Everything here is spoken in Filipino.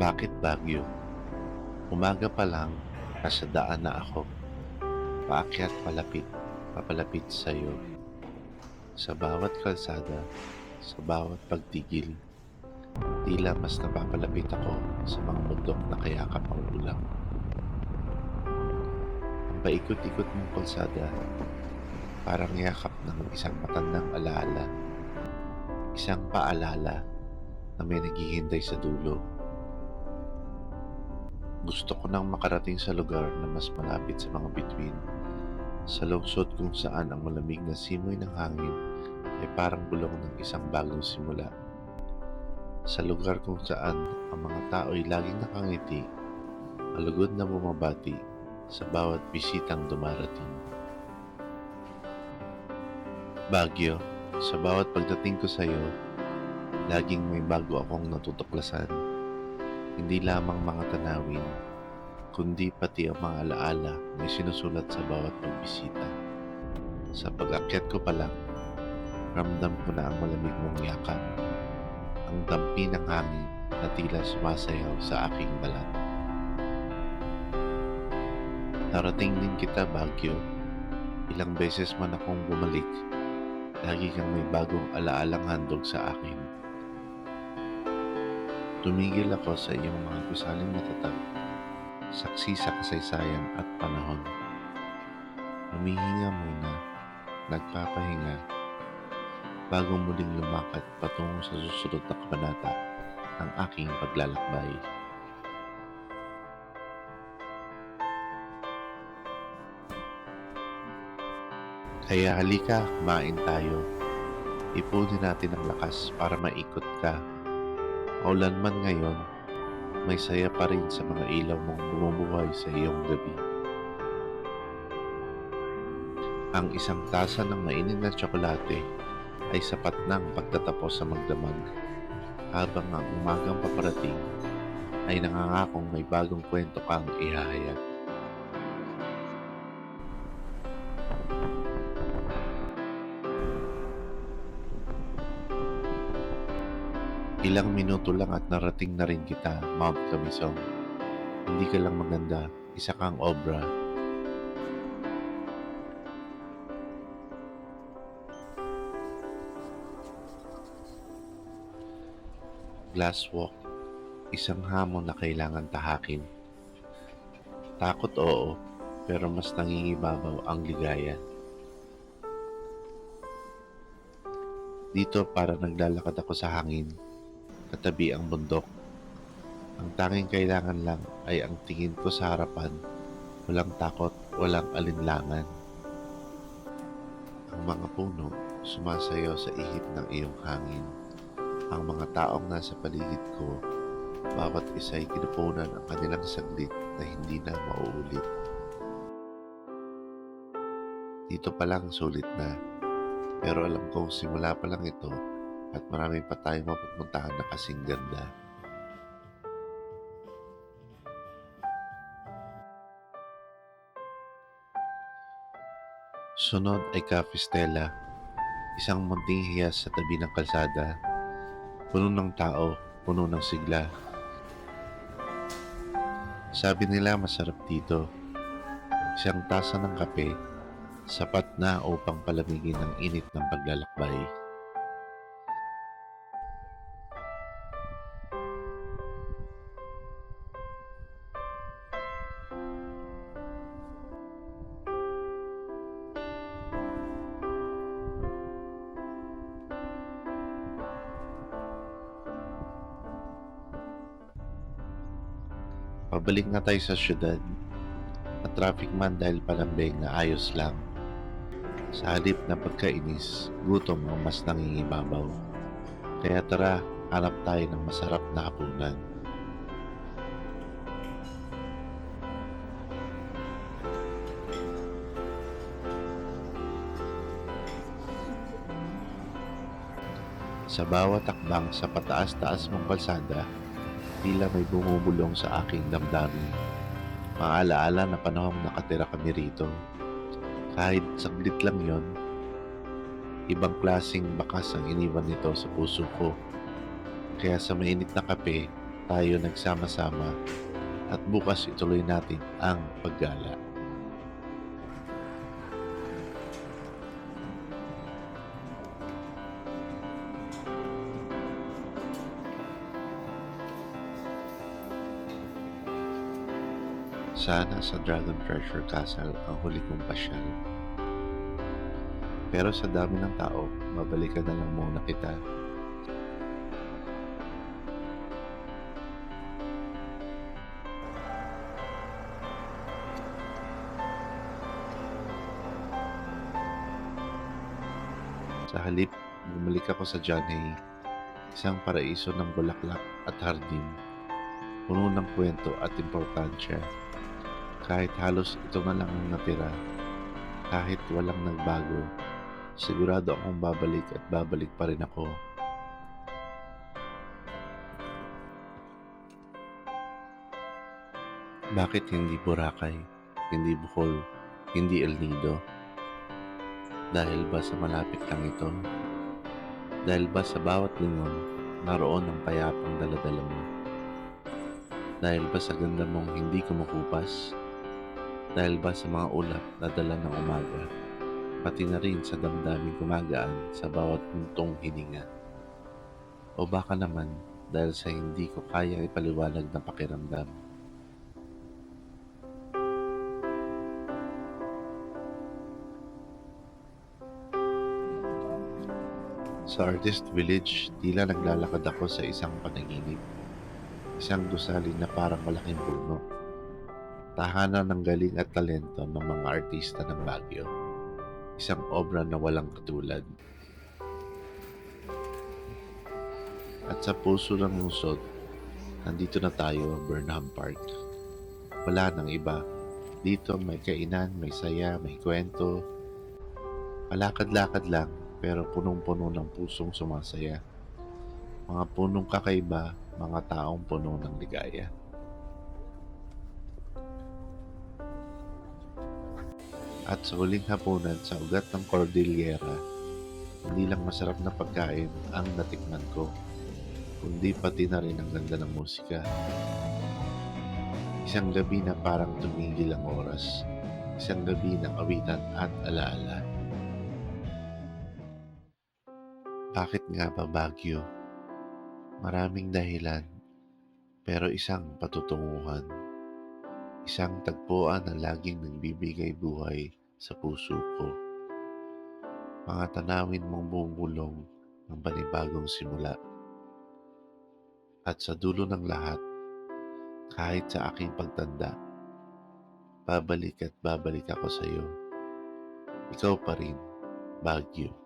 Bakit Baguio? Umaga pa lang, nasa daan na ako. Paakyat palapit, papalapit sa iyo. Sa bawat kalsada, sa bawat pagtigil, tila mas napapalapit ako sa mga bundok na kayakap ang ulang. Ang paikot-ikot mong kalsada, parang yakap ng isang matandang alaala. Isang paalala na may naghihintay sa dulo. Gusto ko nang makarating sa lugar na mas malapit sa mga bituin. Sa lungsod kung saan ang malamig na simoy ng hangin ay parang bulong ng isang bagong simula. Sa lugar kung saan ang mga tao ay laging nakangiti, alugod na bumabati sa bawat bisitang dumarating. Baguio, sa bawat pagdating ko sa iyo, laging may bago akong natutuklasan. Hindi lamang mga tanawin, kundi pati ang mga alaala na sinusulat sa bawat pagbisita. Sa pag-akyat ko pa lang, ramdam ko na ang malamig mong yakap, ang dampi ng hangin na tila sumasayaw sa aking balat. Narating din kita, Baguio. Ilang beses man akong bumalik, lagi kang may bagong alaalang handog sa akin. Tumigil ako sa iyong mga gusaling matatag, saksi sa kasaysayan at panahon. Humihinga muna, nagpapahinga, bago muling lumakad patungo sa susunod na kabanata ng aking paglalakbay. Kaya halika, kumain tayo. Ipunin natin ang lakas para maikot ka. Maulan man ngayon, may saya pa rin sa mga ilaw mong bumubuhay sa iyong gabi. Ang isang tasa ng mainit na tsokolate ay sapat ng pagtatapos sa magdamag habang ang umagang paparating ay nangangakong may bagong kwento kang ihahayag. Ilang minuto lang at narating na rin kita, Mount Camisong. Hindi ka lang maganda, isa kang obra. Glass walk, isang hamon na kailangan tahakin. Takot oo, pero mas nangingibabaw ang ligaya. Dito para naglalakad ako sa hangin, katabi ang bundok. Ang tanging kailangan lang ay ang tingin ko sa harapan, walang takot, walang alinlangan. Ang mga puno sumasayaw sa ihip ng iyong hangin. Ang mga taong nasa paligid ko, bawat isa ay kinupunan ang kanilang saglit na hindi na mauulit. Dito pa lang sulit na, pero alam kong simula pa lang ito at marami pa tayong mapupuntahan na kasing ganda. Sunod ay Cafe Stella, isang munting hiyas sa tabi ng kalsada, puno ng tao, puno ng sigla. Sabi nila masarap dito. Isang tasa ng kape, sapat na upang palamigin ang init ng paglalakbay. Pabalik na tayo sa syudad. Na traffic man dahil palambing na ayos lang. Sa halip na pagkainis, gutom ang mas nangingibabaw. Kaya tara, hanap tayo ng masarap na hapunan. Sa bawat takbang sa pataas-taas mong kalsada, tila may bumubulong sa aking damdamin. Maalaala na panahong nakatira kami rito. Kahit saglit lang yon, ibang klasing bakas ang iniwan nito sa puso ko. Kaya sa mainit na kape, tayo nagsama-sama at bukas ituloy natin ang paggala. Sana sa Dragon Treasure Castle ang huli kong pasyal. Pero sa dami ng tao, babalikan na lang muna kita. Sa halip, bumalik ako sa Janhay, isang paraiso ng bulaklak at hardin, puno ng kwento at importansya. Kahit halos ito na lang ang natira, kahit walang nagbago, sigurado akong babalik at babalik pa rin ako. Bakit hindi Boracay, hindi Bohol, hindi El Nido? Dahil ba sa malapit lang ito? Dahil ba sa bawat lingon, naroon ang payapang daladala mo? Dahil ba sa ganda mong hindi kumukupas? Dahil ba sa mga ulap na dala ng umaga? Pati na rin sa damdaming kumagaan sa bawat puntong hininga? O baka naman dahil sa hindi ko kaya ipaliwanag na pakiramdam? Sa Artist Village, tila naglalakad ako sa isang panaginip. Isang gusali na parang malaking puno. Tahanan ng galing at talento ng mga artista ng Baguio. Isang obra na walang katulad. At sa puso ng lungsod, nandito na tayo, Burnham Park. Wala nang iba. Dito may kainan, may saya, may kwento. Palakad-lakad lang pero punong-puno ng pusong sumasaya. Mga punong kakaiba, mga taong puno ng ligaya. At sa uling hapunan sa ugat ng Cordillera, hindi lang masarap na pagkain ang natikman ko, kundi pati na rin ang ganda ng musika. Isang gabi na parang tumigil ang oras, isang gabi ng awitan at alaala. Bakit nga ba Baguio? Maraming dahilan, pero isang patutunguhan. Isang tagpuan na laging nagbibigay buhay sa puso ko. Mga tanawin mong bumulong ng panibagong simula. At sa dulo ng lahat, kahit sa aking pagtanda, babalik at babalik ako sa iyo. Ikaw pa rin, Baguio.